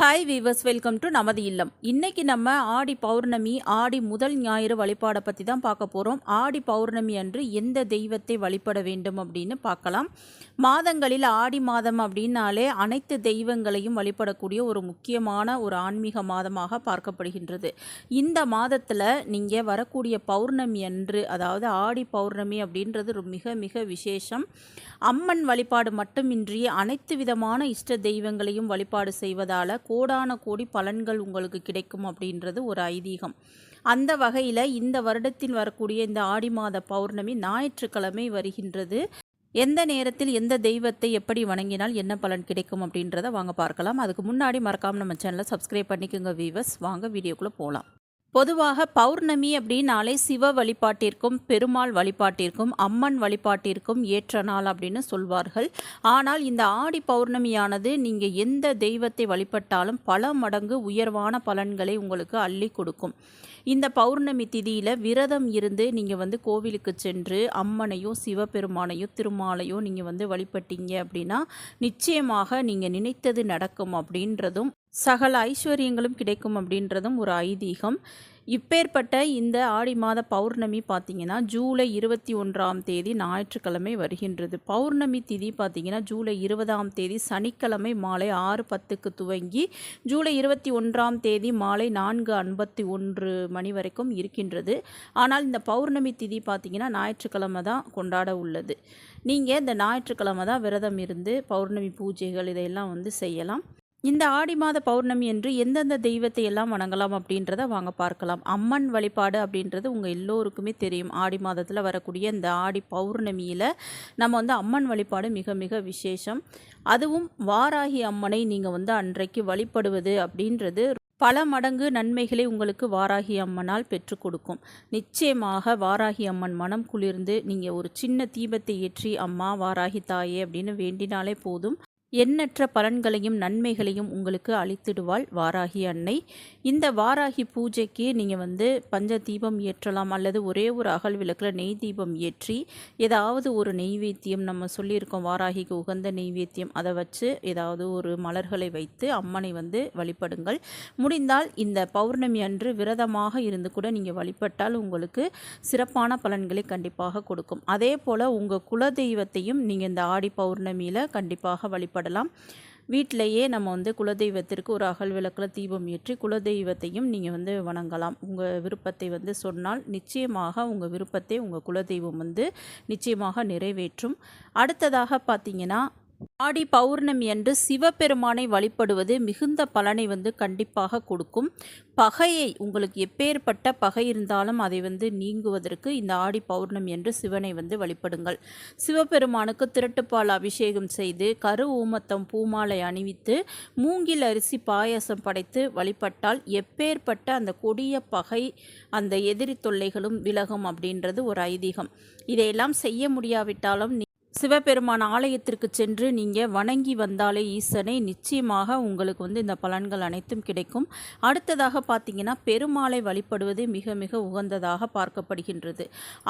Hi viewers welcome to நமது இல்லம். இன்னைக்கு நம்ம ஆடி பௌர்ணமி ஆடி முதல் ஞாயிறு வழிபாடை பற்றி தான் பார்க்க போகிறோம் ஆடி பௌர்ணமி அன்று எந்த தெய்வத்தை வழிபட வேண்டும் அப்படின்னு பார்க்கலாம். மாதங்களில் ஆடி மாதம் அப்படின்னாலே அனைத்து தெய்வங்களையும் வழிபடக்கூடிய ஒரு முக்கியமான ஒரு ஆன்மீக மாதமாக பார்க்கப்படுகின்றது. இந்த மாதத்தில் நீங்கள் வரக்கூடிய பௌர்ணமி அன்று அதாவது ஆடி பௌர்ணமி அப்படின்றது ஒரு மிக மிக விசேஷம். அம்மன் வழிபாடு மட்டுமின்றி அனைத்து விதமான இஷ்ட தெய்வங்களையும் வழிபாடு செய்வதால் கோடான கோடி பலன்கள் உங்களுக்கு கிடைக்கும் அப்படின்றது ஒரு ஐதீகம். அந்த வகையில் இந்த வருடத்தில் வரக்கூடிய இந்த ஆடி மாத பௌர்ணமி ஞாயிற்றுக்கிழமை வருகின்றது. எந்த நேரத்தில் எந்த தெய்வத்தை எப்படி வணங்கினால் என்ன பலன் கிடைக்கும் அப்படின்றத வாங்க பார்க்கலாம். அதுக்கு முன்னாடி மறக்காமல் நம்ம சேனலை சப்ஸ்கிரைப் பண்ணிக்கோங்க வீவர்ஸ் வாங்க வீடியோக்குள்ளே போகலாம் பொதுவாக பௌர்ணமி அப்படின்னாலே சிவ வழிபாட்டிற்கும் பெருமாள் வழிபாட்டிற்கும் அம்மன் வழிபாட்டிற்கும் ஏற்ற நாள் அப்படின்னு சொல்வார்கள். ஆனால் இந்த ஆடி பௌர்ணமியானது நீங்கள் எந்த தெய்வத்தை வழிபட்டாலும் பல மடங்கு உயர்வான பலன்களை உங்களுக்கு அள்ளி கொடுக்கும். இந்த பௌர்ணமி திதியில் விரதம் இருந்து நீங்கள் வந்து கோவிலுக்கு சென்று அம்மனையோ சிவபெருமானையோ திருமாலையோ நீங்கள் வந்து வழிபட்டீங்க அப்படின்னா நிச்சயமாக நீங்கள் நினைத்தது நடக்கும் அப்படின்றதும் சகல ஐஸ்வர்யங்களும் கிடைக்கும் அப்படின்றதும் ஒரு ஐதீகம். இப்பேற்பட்ட இந்த ஆடி மாத பௌர்ணமி பார்த்திங்கன்னா ஜூலை இருபத்தி ஒன்றாம் தேதி ஞாயிற்றுக்கிழமை வருகின்றது. பௌர்ணமி திதி பார்த்திங்கன்னா ஜூலை இருபதாம் தேதி சனிக்கிழமை மாலை ஆறு பத்துக்கு துவங்கி ஜூலை இருபத்தி ஒன்றாம் தேதி மாலை நான்கு ஐம்பத்தி ஒன்று மணி வரைக்கும் இருக்கின்றது. ஆனால் இந்த பௌர்ணமி திதி பார்த்திங்கன்னா ஞாயிற்றுக்கிழமை தான் கொண்டாட உள்ளது. நீங்கள் இந்த ஞாயிற்றுக்கிழமை தான் விரதம் இருந்து பௌர்ணமி பூஜைகள் இதையெல்லாம் வந்து செய்யலாம். இந்த ஆடி மாத பௌர்ணமி என்று எந்தெந்த தெய்வத்தை எல்லாம் வணங்கலாம் அப்படின்றத வாங்க பார்க்கலாம். அம்மன் வழிபாடு அப்படின்றது உங்கள் எல்லோருக்குமே தெரியும். ஆடி மாதத்தில் வரக்கூடிய இந்த ஆடி பௌர்ணமியில் நம்ம வந்து அம்மன் வழிபாடு மிக மிக விசேஷம். அதுவும் வாராகி அம்மனை நீங்கள் வந்து அன்றைக்கு வழிபடுவது அப்படின்றது பல மடங்கு நன்மைகளை உங்களுக்கு வாராகி அம்மனால் பெற்று கொடுக்கும். நிச்சயமாக வாராகி அம்மன் மனம் குளிர்ந்து நீங்கள் ஒரு சின்ன தீபத்தை ஏற்றி அம்மா வாராகி தாயே அப்படின்னு வேண்டினாலே போதும். எண்ணற்ற பலன்களையும் நன்மைகளையும் உங்களுக்கு அளித்திடுவாள் வாராகி அன்னை. இந்த வாராகி பூஜைக்கு நீங்கள் வந்து பஞ்ச தீபம் ஏற்றலாம் அல்லது ஒரே ஒரு அகல் விளக்கில் நெய் தீபம் ஏற்றி ஏதாவது ஒரு நெய்வேத்தியம் நம்ம சொல்லியிருக்கோம் வாராகிக்கு உகந்த நெய்வேத்தியம். அதை வச்சு ஏதாவது ஒரு மலர்களை வைத்து அம்மனை வந்து வழிபடுங்கள். முடிந்தால் இந்த பௌர்ணமி அன்று விரதமாக இருந்து கூட நீங்கள் வழிபட்டால் உங்களுக்கு சிறப்பான பலன்களை கண்டிப்பாக கொடுக்கும். அதே போல் உங்கள் குலதெய்வத்தையும் நீங்கள் இந்த ஆடி பௌர்ணமியில் கண்டிப்பாக வழிபட வழிபடலாம் வீட்டிலையே நம்ம வந்து குலதெய்வத்திற்கு ஒரு அகல் விளக்கில் தீபம் ஏற்றி குலதெய்வத்தையும் நீங்கள் வந்து வணங்கலாம். உங்கள் விருப்பத்தை வந்து சொன்னால் நிச்சயமாக உங்கள் விருப்பத்தை உங்கள் குலதெய்வம் வந்து நிச்சயமாக நிறைவேற்றும். அடுத்ததாக பார்த்தீங்கன்னா ஆடி பௌர்ணமி அன்று சிவபெருமானை வழிபடுவது மிகுந்த பலனை வந்து கண்டிப்பாக கொடுக்கும். பகையை உங்களுக்கு எப்பேற்பட்ட பகை இருந்தாலும் அதை வந்து நீங்குவதற்கு இந்த ஆடி பௌர்ணமி என்று சிவனை வந்து வழிபடுங்கள். சிவபெருமானுக்கு திரட்டுப்பால் அபிஷேகம் செய்து கரு ஊமத்தம் பூமாலை அணிவித்து மூங்கில் அரிசி பாயாசம் படைத்து வழிபட்டால் எப்பேற்பட்ட அந்த கொடிய பகை அந்த எதிரி தொல்லைகளும் விலகும் அப்படின்றது ஒரு ஐதீகம். இதையெல்லாம் செய்ய முடியாவிட்டாலும் சிவபெருமான் ஆலயத்திற்கு சென்று நீங்கள் வணங்கி வந்தாலே ஈசனை நிச்சயமாக உங்களுக்கு வந்து இந்த பலன்கள் அனைத்தும் கிடைக்கும். அடுத்ததாக பார்த்தீங்கன்னா பெருமாளை வழிபடுவது மிக மிக உகந்ததாக பார்க்கப்படுகின்றது.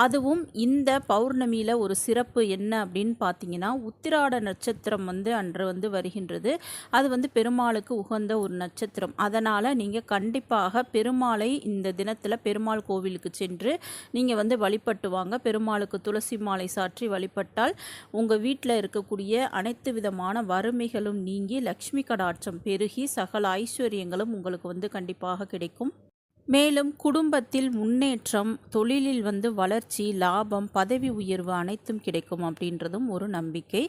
அதுவும் இந்த பௌர்ணமியில் ஒரு சிறப்பு என்ன அப்படின்னு பார்த்தீங்கன்னா உத்திராட நட்சத்திரம் வந்து அன்று வந்து வருகின்றது. அது வந்து பெருமாளுக்கு உகந்த ஒரு நட்சத்திரம். அதனால் நீங்கள் கண்டிப்பாக பெருமாளை இந்த தினத்தில் பெருமாள் கோவிலுக்கு சென்று நீங்கள் வந்து வழிபட்டு வாங்க. பெருமாளுக்கு துளசி மாலை சாற்றி வழிபட்டால் உங்கள் வீட்டில் இருக்கக்கூடிய அனைத்து விதமான வறுமைகளும் நீங்கி லக்ஷ்மி கடாட்சம் பெருகி சகல ஐஸ்வர்யங்களும் உங்களுக்கு வந்து கண்டிப்பாக கிடைக்கும். மேலும் குடும்பத்தில் முன்னேற்றம் தொழிலில் வந்து வளர்ச்சி லாபம் பதவி உயர்வு அனைத்தும் கிடைக்கும் அப்படின்றதும் ஒரு நம்பிக்கை.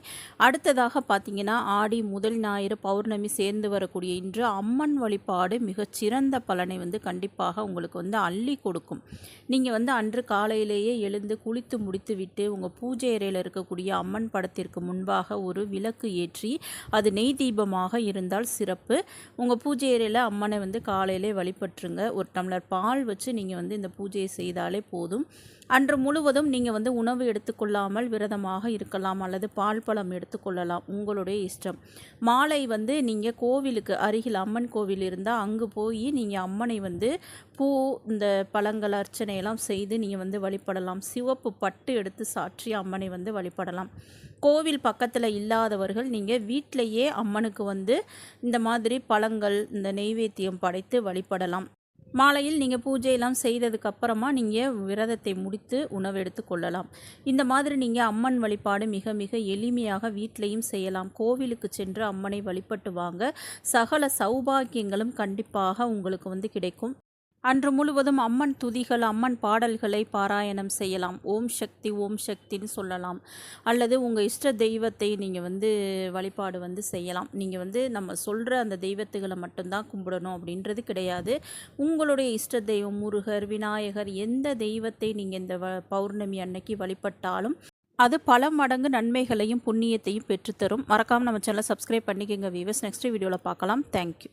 அடுத்ததாக பார்த்தீங்கன்னா ஆடி முதல் ஞாயிறு பௌர்ணமி சேர்ந்து வரக்கூடிய இன்று அம்மன் வழிபாடு மிகச்சிறந்த பலனை வந்து கண்டிப்பாக உங்களுக்கு வந்து அள்ளி கொடுக்கும். நீங்கள் வந்து அன்று காலையிலேயே எழுந்து குளித்து முடித்து விட்டு உங்கள் பூஜை அறையில் இருக்கக்கூடிய அம்மன் படத்திற்கு முன்பாக ஒரு விளக்கு ஏற்றி அது நெய் தீபமாக இருந்தால் சிறப்பு. உங்கள் பூஜை அறையில் அம்மனை வந்து காலையிலே வழிபட்டுருங்க. ஒரு டம் டம்ளர் பால் வச்சு நீங்கள் வந்து இந்த பூஜையை செய்தாலே போதும். அன்று முழுவதும் நீங்கள் வந்து உணவு எடுத்துக்கொள்ளாமல் விரதமாக இருக்கலாம் அல்லது பால் பழம் எடுத்துக்கொள்ளலாம். உங்களுடைய இஷ்டம். மாலை வந்து நீங்கள் கோவிலுக்கு அருகில் அம்மன் கோவில் இருந்தால் அங்கு போய் நீங்கள் அம்மனை வந்து பூ இந்த பழங்கள் அர்ச்சனையெல்லாம் செய்து நீங்கள் வந்து வழிபடலாம். சிவப்பு பட்டு எடுத்து சாற்றி அம்மனை வந்து வழிபடலாம். கோவில் பக்கத்தில் இல்லாதவர்கள் நீங்கள் வீட்டிலையே அம்மனுக்கு வந்து இந்த மாதிரி பழங்கள் இந்த நெய்வேத்தியம் படைத்து வழிபடலாம். மாலையில் நீங்கள் பூஜையெல்லாம் செய்ததுக்கு அப்புறமா நீங்கள் விரதத்தை முடித்து உணவு எடுத்து கொள்ளலாம். இந்த மாதிரி நீங்கள் அம்மன் வழிபாடு மிக மிக எளிமையாக வீட்டிலையும் செய்யலாம். கோவிலுக்கு சென்று அம்மனை வழிபட்டு வாங்க. சகல சௌபாக்கியங்களும் கண்டிப்பாக உங்களுக்கு வந்து கிடைக்கும். அன்று முழுவதும் அம்மன் துதிகள் அம்மன் பாடல்களை பாராயணம் செய்யலாம். ஓம் சக்தி ஓம் சக்தின்னு சொல்லலாம். அல்லது உங்கள் இஷ்ட தெய்வத்தை நீங்கள் வந்து வழிபாடு வந்து செய்யலாம். நீங்கள் வந்து நம்ம சொல்கிற அந்த தெய்வத்துகளை மட்டும்தான் கும்பிடணும் அப்படின்றது கிடையாது. உங்களுடைய இஷ்ட தெய்வம் முருகர் விநாயகர் எந்த தெய்வத்தை நீங்கள் இந்த வ பௌர்ணமி அன்னைக்கு வழிபட்டாலும் அது பல மடங்கு நன்மைகளையும் புண்ணியத்தையும் பெற்றுத்தரும். மறக்காமல் நம்ம சேனலை சப்ஸ்கிரைப் பண்ணிக்கோங்க வீவர்ஸ் நெக்ஸ்ட் வீடியோவில் பார்க்கலாம். தேங்க்யூ